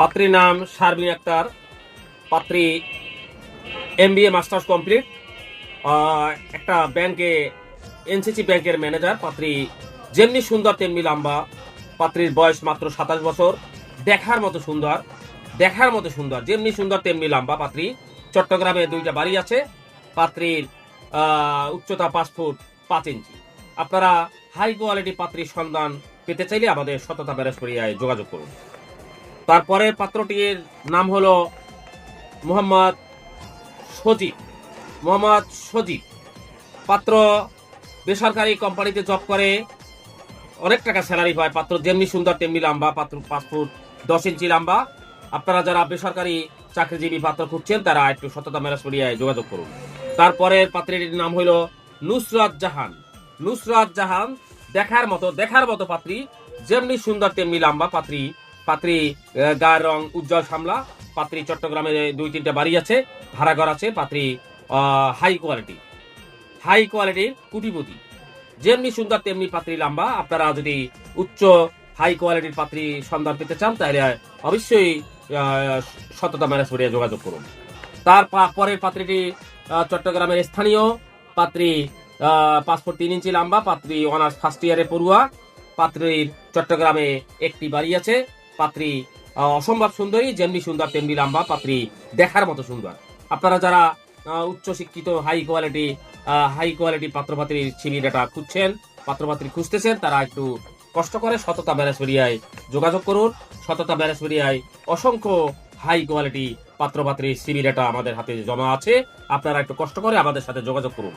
পাত্রীর নাম শারমিন আক্তার। পাত্রী M B A masters complete. একটা ব্যাংকে, এনসিসি ব্যাংকের ম্যানেজার, পাত্রী যেমনি সুন্দর তেমনি লম্বা। পাত্রীর বয়স মাত্র সাতাশ বছর। দেখার মতো সুন্দর, দেখার মতো সুন্দর, যেমনি সুন্দর তেমনি লম্বা। পাত্রী চট্টগ্রামে দুইটা বাড়ি আছে। পাত্রীর উচ্চতা পাঁচ ফুট পাঁচ ইঞ্চি। আপনারা হাই কোয়ালিটি পাত্রীর সন্ধান পেতে চাইলে আমাদের সততা ব্যারাসপরিয়ায় যোগাযোগ করুন। তারপরের পাত্রটির নাম হলো মোহাম্মদ সজীব। মোহাম্মদ সজীব পাত্র বেসরকারি কোম্পানিতে জব করে। অনেক টাকা স্যালারি পায়। পাত্র যেমনি সুন্দর, তেমনি লম্বা। পাত্র পাঁচ ফুট দশ ইঞ্চি লম্বা। আপনারা যারা বেসরকারি চাকরিজীবী পাত্র খুঁজছেন, তারা একটু সততা ম্যারাসপরিয়ায় যোগাযোগ করুন। তারপরের পাত্রীর নাম হইল নুসরাত জাহান। নুসরাত জাহান দেখার মতো দেখার মতো পাত্রী। যেমনি সুন্দর, তেমনি লম্বা পাত্রী। পাত্রী গায়ের রং উজ্জ্বল সামলা। পাত্রী চট্টগ্রামে দুই তিনটা বাড়ি আছে, ভাড়া ঘর আছে, পাত্রী হাই কোয়ালিটি। হাই কোয়ালিটির কুটিপতি যেমনি সুন্দর, তেমনি পাত্রী লাম্বা। আপনারা যদি উচ্চ হাই কোয়ালিটির পাত্রী সন্ধান পেতে চান, তাহলে অবশ্যই সততা ম্যানেজ করিয়া যোগাযোগ করুন। তার পরের পাত্রীটি চট্টগ্রামের স্থানীয়। পাত্রী ফুট তিন ইঞ্চি লম্বা। পাত্রী অনার্স ফার্স্ট ইয়ারে পড়ুয়া। পাত্রীর চট্টগ্রামে একটি বাড়ি আছে। পাত্রী অসম্ভব সুন্দরী যেমনি সুন্দর তেমনি লম্বা পাত্রী দেখার মতো সুন্দর। আপনারা যারা আহ, উচ্চ শিক্ষিত হাই কোয়ালিটি হাই কোয়ালিটি পাত্রপাত্রীর ছিবি ডাটা খুঁজছেন পাত্রপাত্রী খুঁজতেছেন তারা একটু কষ্ট করে সততা ব্যারাসবেরিয়ায় যোগাযোগ করুন। সততা ব্যারাসবেরিয়ায় অসংখ্য হাই কোয়ালিটি পাত্রপাত্রীর সিবি ডাটা আমাদের হাতে জমা আছে। আপনারা একটু কষ্ট করে আমাদের সাথে যোগাযোগ করুন।